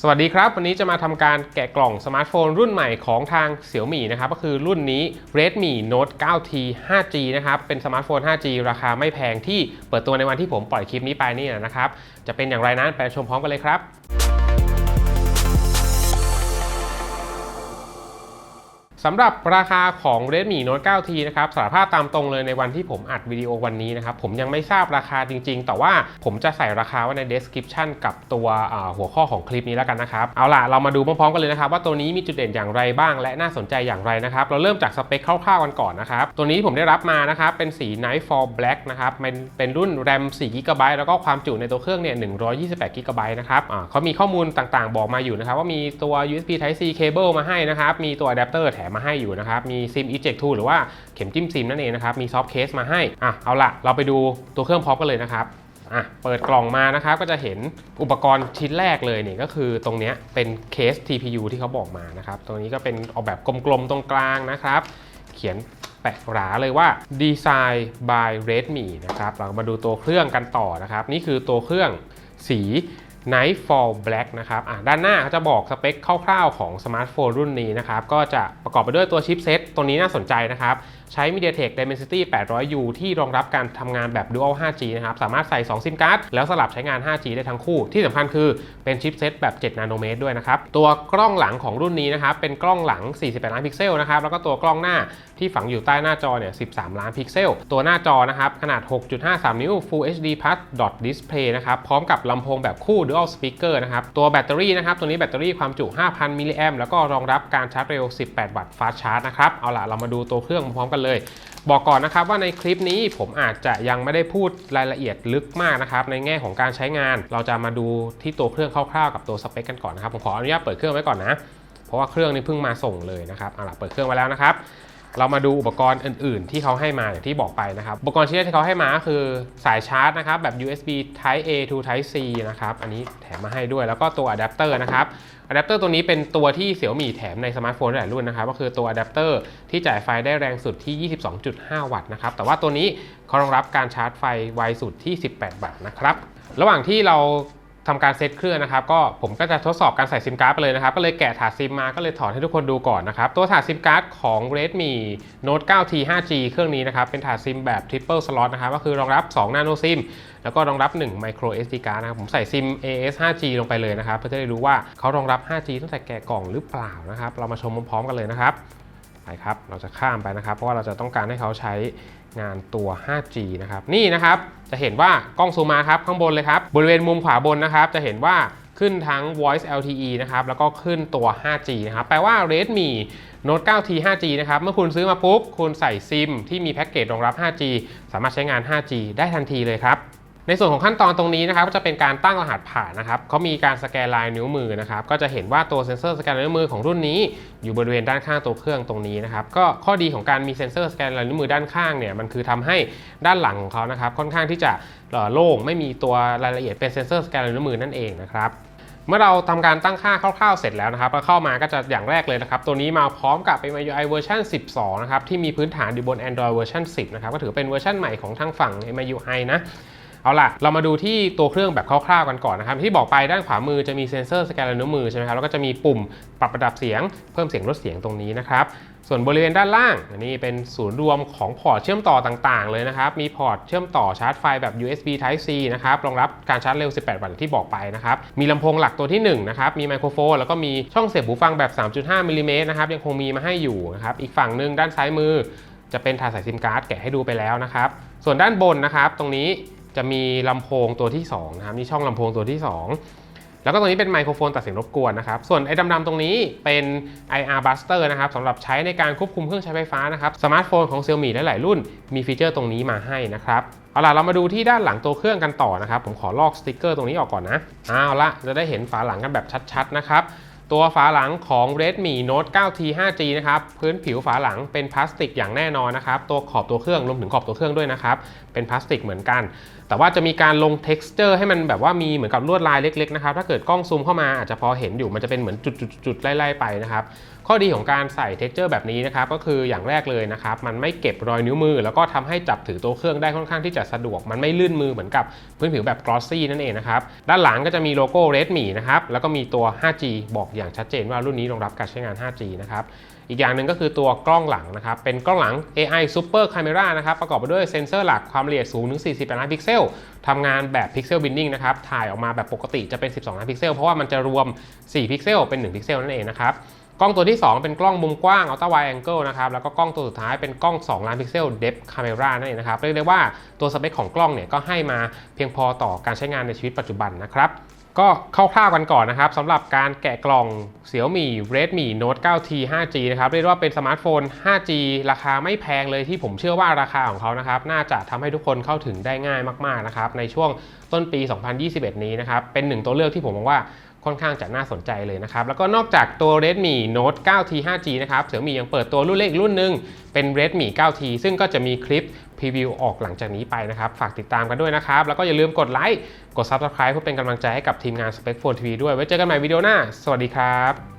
สวัสดีครับ วันนี้จะมาทำการแกะกล่องสมาร์ทโฟนรุ่นใหม่ของทาง Xiaomi นะครับ ก็คือรุ่นนี้ Redmi Note 9T 5G นะครับ เป็นสมาร์ทโฟน 5G ราคาไม่แพงที่เปิดตัวในวันที่ผมปล่อยคลิปนี้ไปนี่นะครับ จะเป็นอย่างไรนั้นไปชมพร้อมกันเลยครับ สำหรับราคาของ Redmi Note 9T นะครับสารภาพตามตรงเลยในวันที่ผมอัดวิดีโอวันนี้นะครับผมยังไม่ทราบราคาจริง ๆ แต่ว่าผมจะใส่ราคาไว้ใน description กับตัวหัวข้อของคลิปนี้แล้วกันนะครับเอาล่ะเรามาดูพร้อมๆกันเลยนะครับว่าตัวนี้มีจุดเด่นอย่างไรบ้าง และน่าสนใจอย่างไรนะครับเราเริ่มจากสเปคคร่าวๆกันก่อนนะครับตัวนี้ผมได้รับมานะครับเป็นสี Nightfall Black นะครับเป็นเป็นรุ่น RAM 4 g b แล้วก็ความจุในตัวเครื่องเนี่ย128 g b นะครับอ่าเขามีข้อมูลต่างๆ บอกมาอยู่นะครับว่ามีตัว USB Type C cable มาให้นะครับมีตัวอะแดปเตอร์แถมมาให้อยู่นะครับ มี SIM eject tool หรือว่าเข็มจิ้มซิมนั่นเองนะครับ มี soft case มาให้ อะ เอาละเราไปดูตัวเครื่องพร้อมกันเลยนะครับอะเปิดกล่องมานะครับก็จะเห็นอุปกรณ์ชิ้นแรกเลยเนี่ยก็คือตรงเนี้ยเป็นเคส TPU ที่เขาบอกมานะครับตรงนี้ก็เป็นออกแบบกลมๆตรงกลางนะครับ เขียนแปะหราเลยว่า Design by Redmi นะครับเรามาดูตัวเครื่องกันต่อนะครับ นี่คือตัวเครื่องสี Nightfall Black นะครับอะด้านหน้าเขาจะบอกสเปคคร่าวๆของสมาร์ทโฟนรุ่นนี้นะครับ ก็จะประกอบไปด้วยตัวชิปเซ็ตตัวนี้น่าสนใจนะครับ ใช้ MediaTek Dimensity 800U ที่รองรับการทำงานแบบ Dual 5G นะครับ สามารถใส่ 2 ซิมการ์ดแล้วสลับใช้งาน 5G ได้ทั้งคู่ ที่สำคัญคือเป็นชิปเซ็ตแบบ 7 นาโนเมตรด้วยนะครับ ตัวกล้องหลังของรุ่นนี้นะครับ เป็นกล้องหลัง 48 ล้านพิกเซลนะครับ แล้วก็ตัวกล้องหน้าที่ฝังอยู่ใต้หน้าจอเนี่ย 13 ล้านพิกเซล ตัวหน้าจอนะครับขนาด 6.53 นิ้ว Full HD Plus Dot Display นะครับพร้อมกับลำโพงแบบคู่ Dual Speaker นะครับ ตัวแบตเตอรี่นะครับ ตัวนี้แบตเตอรี่ความจุ 5,000 มิลลิแอมแล้วก็รองรับการชาร์จเร็ว 18 วัตต์ Fast Charge นะครับ เอาล่ะ เรามาดูตัวเครื่องพร้อมกันเลย บอกก่อนนะครับว่าในคลิปนี้ผมอาจจะยังไม่ได้พูดรายละเอียดลึกมากนะครับ ในแง่ของการใช้งาน เราจะมาดูที่ตัวเครื่องคร่าวๆกับตัวสเปคกันก่อนนะครับ ผมขออนุญาตเปิดเครื่องไว้ก่อนนะ เพราะว่าเครื่องนี้เพิ่งมาส่งเลยนะครับ เอาล่ะ เปิดเครื่องไว้แล้วนะครับ เรามาดูอุปกรณ์อื่น ๆ ที่เขาให้มาอย่างที่บอกไปนะครับ อุปกรณ์ชิ้นแรกที่เขาให้มาก็คือสายชาร์จนะครับแบบ USB Type A to Type C นะครับ อันนี้แถมมาให้ด้วยแล้วก็ตัวอะแดปเตอร์นะครับอะแดปเตอร์ตัวนี้เป็นตัวที่เสี่ยวมี่แถมในสมาร์ทโฟนหลายรุ่นนะครับ ก็คือตัวอะแดปเตอร์ที่จ่ายไฟได้แรงสุดที่ 22.5 วัตต์นะครับ แต่ว่าตัวนี้เขารองรับการชาร์จไฟไวสุดที่ 18 วัตต์นะครับ ระหว่างที่เรา ทำการเซตเครื่องนะครับก็ผมก็จะทดสอบการใส่ซิมการ์ดไปเลยนะครับ ก็เลยแกะถาดซิมมาก็เลยถอดให้ทุกคนดูก่อนนะครับ ตัวถาดซิมการ์ดของ Redmi Note 9T 5G เครื่องนี้นะครับ เป็นถาดซิมแบบ Triple Slot นะครับ ก็คือรองรับ 2 Nano SIM แล้วก็รองรับ 1 Micro SD card นะครับ ผมใส่ซิม AS 5G ลงไปเลยนะครับ เพื่อจะได้รู้ว่าเขารองรับ 5G ตั้งแต่แกะกล่องหรือเปล่านะครับ เรามาชมพร้อมๆกันเลยนะครับไปครับ เราจะข้ามไปนะครับ เพราะว่าเราจะต้องการให้เขาใช้ งานตัว 5G นะครับ นี่นะครับจะเห็นว่ากล้องซูมมาครับข้างบนเลยครับ บริเวณมุมขวาบนนะครับ จะเห็นว่าขึ้นทั้ง voice LTE นะครับ แล้วก็ขึ้นตัว 5G นะครับ แปลว่า Redmi Note 9T 5G นะครับ เมื่อคุณซื้อมาปุ๊บ คุณใส่ซิมที่มีแพ็กเกจรองรับ 5G สามารถใช้งาน 5G ได้ทันทีเลยครับ ในส่วนของขั้นตอนตรงนี้นะครับก็จะเป็นการตั้งรหัสผ่านนะครับเขามีการสแกนลายนิ้วมือนะครับก็จะเห็นว่าตัวเซ็นเซอร์สแกนลายนิ้วมือของรุ่นนี้ อยู่บริเวณด้านข้างตัวเครื่องตรงนี้นะครับก็ข้อดีของการมีเซ็นเซอร์สแกนลายนิ้วมือด้านข้างเนี่ยมันคือทำให้ด้านหลังของเขานะครับค่อนข้างที่จะโล่งไม่มีตัวรายละเอียดเป็นเซ็นเซอร์สแกนลายนิ้วมือนั่นเองนะครับเมื่อเราทำการตั้งค่าคร่าวๆเสร็จแล้วนะครับก็เข้ามาก็จะอย่างแรกเลยนะครับ ตัวนี้มาพร้อมกับ MIUI เวอร์ชัน12 นะครับ ที่มีพื้นฐานอยู่บน Android เวอร์ชัน10 นะครับ ก็ถือเป็นเวอร์ชันใหม่ของทางฝั่ง MIUI นะ เอาล่ะ เรามาดูที่ตัวเครื่องแบบคร่าวๆกันก่อนนะครับที่บอกไปด้านขวามือจะมีเซ็นเซอร์สแกนลายนิ้วมือใช่ไหมครับแล้วก็จะมีปุ่มปรับระดับเสียงเพิ่มเสียงลดเสียงตรงนี้นะครับส่วนบริเวณด้านล่างอันนี้เป็นศูนย์รวมของพอร์ตเชื่อมต่อต่างๆ เลยนะครับ มีพอร์ตเชื่อมต่อชาร์จไฟแบบ USB Type C นะครับรองรับการชาร์จเร็ว 18 วัตต์ที่บอกไปนะครับ มีลำโพงหลักตัวที่ 1 นะครับ มีไมโครโฟน แล้วก็มีช่องเสียบหูฟังแบบ 3.5มิลลิเมตรนะครับ ยังคงมีมาให้อยู่นะครับ อีกฝั่งหนึ่งด้านซ้ายมือ จะเป็นถาดสายซิมการ์ดแกะให้ดูไปแล้วนะครับ ส่วนด้านบนนะครับ ตรงนี้ จะมีลำโพงตัวที่2นะครับนี่ช่องลำโพงตัวที่ 2 แล้วก็ตรงนี้เป็นไมโครโฟนตัดเสียงรบกวนนะครับ ส่วนไอ้ดำๆตรงนี้เป็น IR Buster นะครับสำหรับใช้ในการควบคุมเครื่องใช้ไฟฟ้านะครับสมาร์ทโฟนของ Xiaomi หลายๆรุ่น มีฟีเจอร์ตรงนี้มาให้นะครับเอาล่ะเรามาดูที่ด้านหลังตัวเครื่องกันต่อนะครับ ผมขอลอกสติกเกอร์ตรงนี้ออกก่อนนะเอาละจะได้เห็นฝาหลังกันแบบชัดๆนะครับ ตัวฝาหลังของ Redmi Note 9T 5G นะครับ พื้นผิวฝาหลังเป็นพลาสติกอย่างแน่นอนนะครับ ตัวขอบตัวเครื่องรวมถึงขอบตัวเครื่องด้วยนะครับ เป็นพลาสติกเหมือนกัน แต่ว่าจะมีการลง texture ให้มันแบบว่ามีเหมือนกับลวดลายเล็กๆนะครับ ถ้าเกิดกล้องซูมเข้ามาอาจจะพอเห็นอยู่มันจะเป็นเหมือนจุดๆๆไล่ๆไปนะครับ ข้อดีของการใส่ texture แบบนี้นะครับก็คืออย่างแรกเลยนะครับมันไม่เก็บรอยนิ้วมือ แล้วก็ทำให้จับถือตัวเครื่องได้ค่อนข้างที่จะสะดวก มันไม่ลื่นมือเหมือนกับพื้นผิวแบบ glossy นั่นเองนะครับด้านหลังก็จะมีโลโก้ Redmi นะครับแล้วก็มีตัว 5G บอกอย่างชัดเจนว่ารุ่นนี้รองรับการใช้งาน 5G นะครับอีกอย่างหนึ่งก็คือตัวกล้องหลังนะครับ เป็นกล้องหลัง AI Super Camera นะครับ ประกอบไปด้วยเซ็นเซอร์หลักความละเอียดสูงถึง40ล้านพิกเซล ทำงานแบบพิกเซลบินดิ้งนะครับ ถ่ายออกมาแบบปกติจะเป็น 12 ล้านพิกเซล เพราะว่ามันจะรวม 4 พิกเซล เป็น 1 พิกเซลนั่นเองนะครับ กล้องตัวที่ 2 เป็นกล้องมุมกว้าง Ultra Wide Angle นะครับแล้วก็กล้องตัวสุดท้ายเป็นกล้อง 2 ล้านพิกเซล Depth Camera นั่นเองนะครับเรียกได้ว่าตัวสเปคของกล้องเนี่ยก็ให้มาเพียงพอต่อการใช้งานในชีวิตปัจจุบันนะครับก็คร่าวๆกันก่อนนะครับสำหรับการแกะกล่อง Xiaomi Redmi Note 9T 5G นะครับเรียกได้ว่าเป็นสมาร์ทโฟน 5G ราคาไม่แพงเลยที่ผมเชื่อว่าราคาของเขานะครับน่าจะทำให้ทุกคนเข้าถึงได้ง่ายมากๆนะครับในช่วงต้นปี 2021 นี้นะครับเป็นหนึ่งตัวเลือกที่ผมมองว่า ค่อนข้างจะน่าสนใจเลยนะครับ แล้วก็นอกจากตัว Redmi Note 9T 5G นะครับเสือหมียังเปิดตัวรุ่นเล็กรุ่นหนึ่งเป็น Redmi 9T ซึ่งก็จะมีคลิปพรีวิวออกหลังจากนี้ไปนะครับ ฝากติดตามกันด้วยนะครับ แล้วก็อย่าลืมกดไลค์กด Subscribe เพื่อเป็นกำลังใจให้กับทีมงาน Spec Phone TV ด้วยไว้เจอกันใหม่วิดีโอหน้า สวัสดีครับ